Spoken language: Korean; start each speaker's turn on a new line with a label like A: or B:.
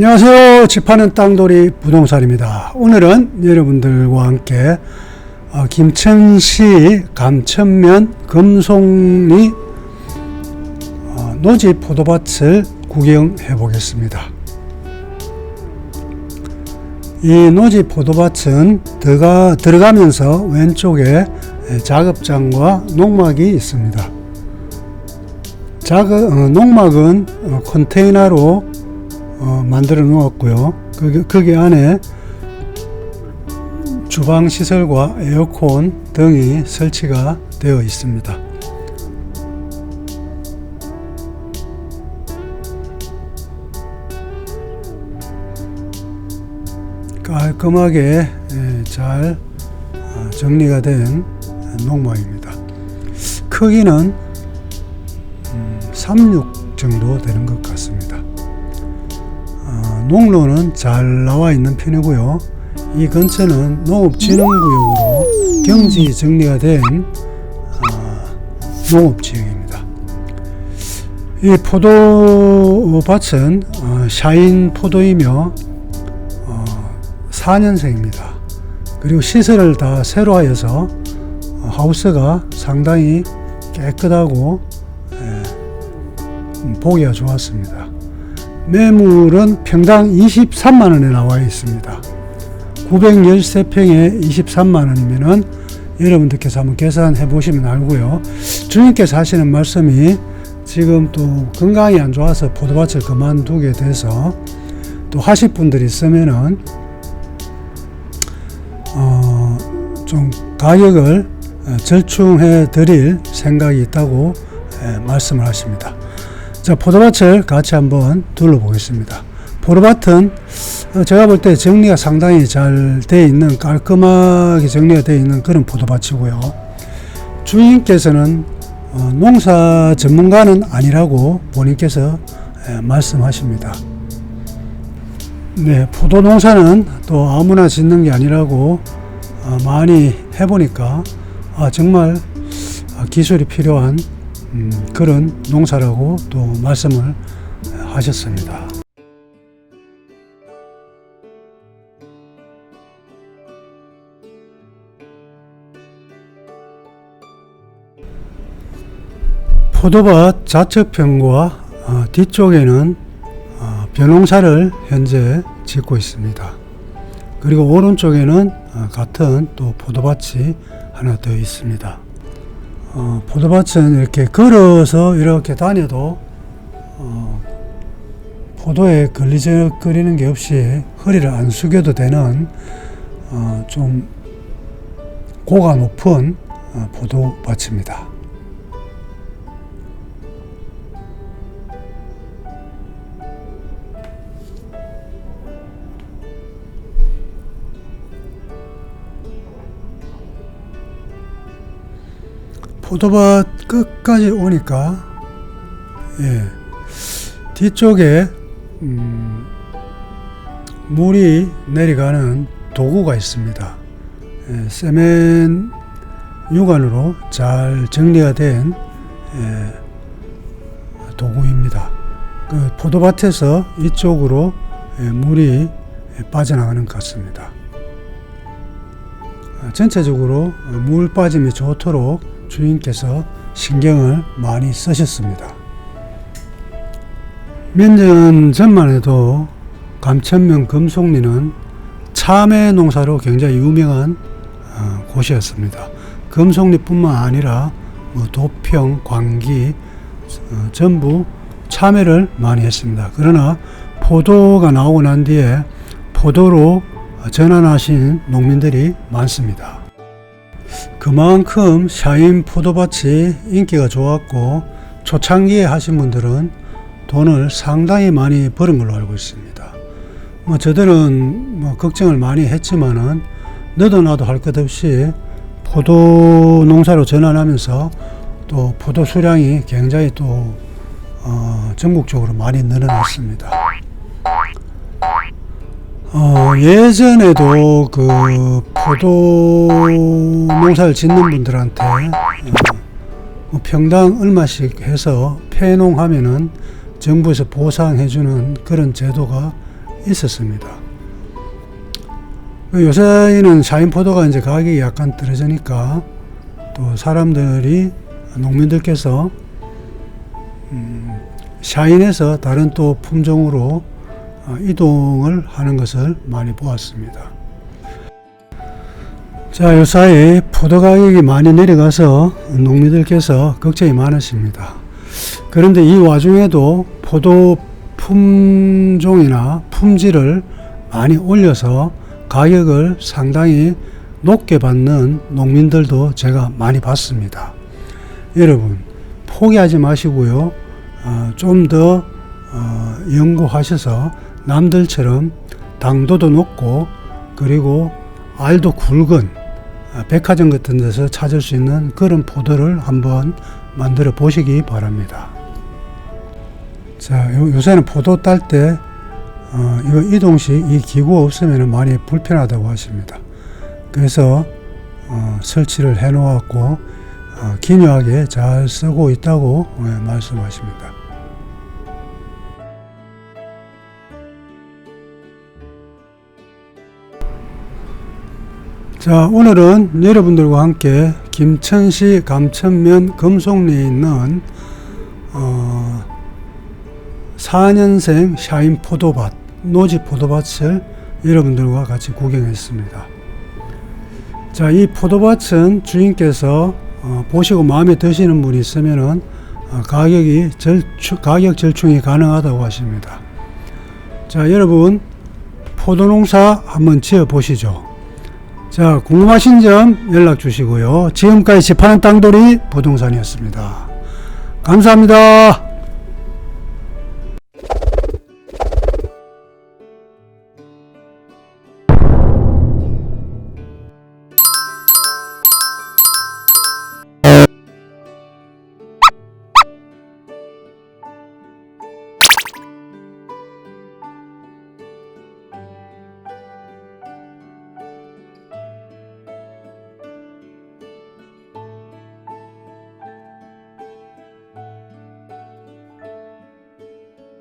A: 안녕하세요. 집하는 땅돌이 부동산입니다. 오늘은 여러분들과 함께 어, 김천시 감천면 금송리 어, 노지 포도밭을 구경해 보겠습니다. 이 노지 포도밭은 들어가, 들어가면서 왼쪽에 작업장과 농막이 있습니다. 작업, 어, 농막은 어, 컨테이너로 어, 만들어 놓았고요. 거기, 거기 안에 주방 시설과 에어컨 등이 설치가 되어 있습니다. 깔끔하게 예, 잘 어, 정리가 된 농막입니다. 크기는 36 정도 되는 것 같습니다. 어, 농로는 잘 나와 있는 편이고요. 이 근처는 농업진흥구역으로 경지 정리가 된 어, 농업지역입니다. 이 포도밭은 어, 샤인 포도이며 어, 4년생입니다. 그리고 시설을 다 새로 하여서 어, 하우스가 상당히 깨끗하고 예, 음, 보기가 좋았습니다. 매물은 평당 23만 원에 나와 있습니다. 913평에 23만 원이면은 여러분들께서 한번 계산해 보시면 알고요. 주님께서 하시는 말씀이 지금 또 건강이 안 좋아서 포도밭을 그만두게 돼서 또 하실 분들이 있으면은 어, 좀 가격을 어, 절충해 드릴 생각이 있다고 예, 말씀을 하십니다. 자, 포도밭을 같이 한번 둘러보겠습니다. 포도밭은 어, 제가 볼 때 정리가 상당히 잘 되어 있는 깔끔하게 정리가 되어 있는 그런 포도밭이고요. 주인께서는 어, 농사 전문가는 아니라고 본인께서 예, 말씀하십니다. 네, 포도 농사는 또 아무나 짓는 게 아니라고 어, 많이 해보니까 아, 정말 아, 기술이 필요한 음, 그런 농사라고 또 말씀을 하셨습니다. 포도밭 좌측편과 어, 뒤쪽에는 어, 벼농사를 현재 짓고 있습니다. 그리고 오른쪽에는 어, 같은 또 포도밭이 하나 더 있습니다. 어, 포도밭은 이렇게 걸어서 이렇게 다녀도 어, 포도에 걸리적거리는 게 없이 허리를 안 숙여도 되는 어, 좀 고가 높은 어, 포도밭입니다. 포도밭 끝까지 오니까 예, 뒤쪽에 음, 물이 내려가는 도구가 있습니다. 예, 세멘 유관으로 잘 정리가 된 예, 도구입니다. 그 포도밭에서 이쪽으로 예, 물이 빠져나가는 것 같습니다. 아, 전체적으로 물 빠짐이 좋도록 주인께서 신경을 많이 쓰셨습니다. 몇 년 전만 해도 감천면 금속리는 참외 농사로 굉장히 유명한 어, 곳이었습니다. 금속리뿐만 아니라 뭐 도평, 광기 어, 전부 참외를 많이 했습니다. 그러나 포도가 나오고 난 뒤에 포도로 전환하신 농민들이 많습니다. 그만큼 샤인 포도밭이 인기가 좋았고 초창기에 하신 분들은 돈을 상당히 많이 벌은 걸로 알고 있습니다. 뭐 저들은 뭐 걱정을 많이 했지만은 너도 나도 할 것 없이 포도 농사로 전환하면서 또 포도 수량이 굉장히 또 어, 전국적으로 많이 늘어났습니다. 어, 예전에도 그 포도 농사를 짓는 분들한테 어, 뭐 평당 얼마씩 해서 폐농하면은 정부에서 보상해주는 그런 제도가 있었습니다. 그 요새는 샤인 포도가 이제 가격이 약간 떨어지니까 또 사람들이 농민들께서 음, 샤인에서 다른 또 품종으로 어, 이동을 하는 것을 많이 보았습니다. 자, 요사이 포도 가격이 많이 내려가서 농민들께서 걱정이 많으십니다. 그런데 이 와중에도 포도 품종이나 품질을 많이 올려서 가격을 상당히 높게 받는 농민들도 제가 많이 봤습니다. 여러분, 포기하지 마시고요. 어, 좀더 어, 연구하셔서 남들처럼 당도도 높고 그리고 알도 굵은 어, 백화점 같은 데서 찾을 수 있는 그런 포도를 한번 만들어 보시기 바랍니다. 자, 요, 요새는 포도 딸때 어, 이거 이동식 이 기구 없으면 많이 불편하다고 하십니다. 그래서 어, 설치를 해 놓았고 어, 기묘하게 잘 쓰고 있다고 예, 말씀하십니다. 자, 오늘은 여러분들과 함께 김천시 감천면 금속리에 있는 어, 4년생 샤인 포도밭, 노지 포도밭을 여러분들과 같이 구경했습니다. 자, 이 포도밭은 주인께서 어, 보시고 마음에 드시는 분이 있으면은 어, 가격이 절충, 가격 절충이 가능하다고 하십니다. 자, 여러분 포도농사 한번 지어 보시죠. 자, 궁금하신 점 연락 주시고요. 지금까지 집하는 땅돌이 부동산이었습니다. 감사합니다.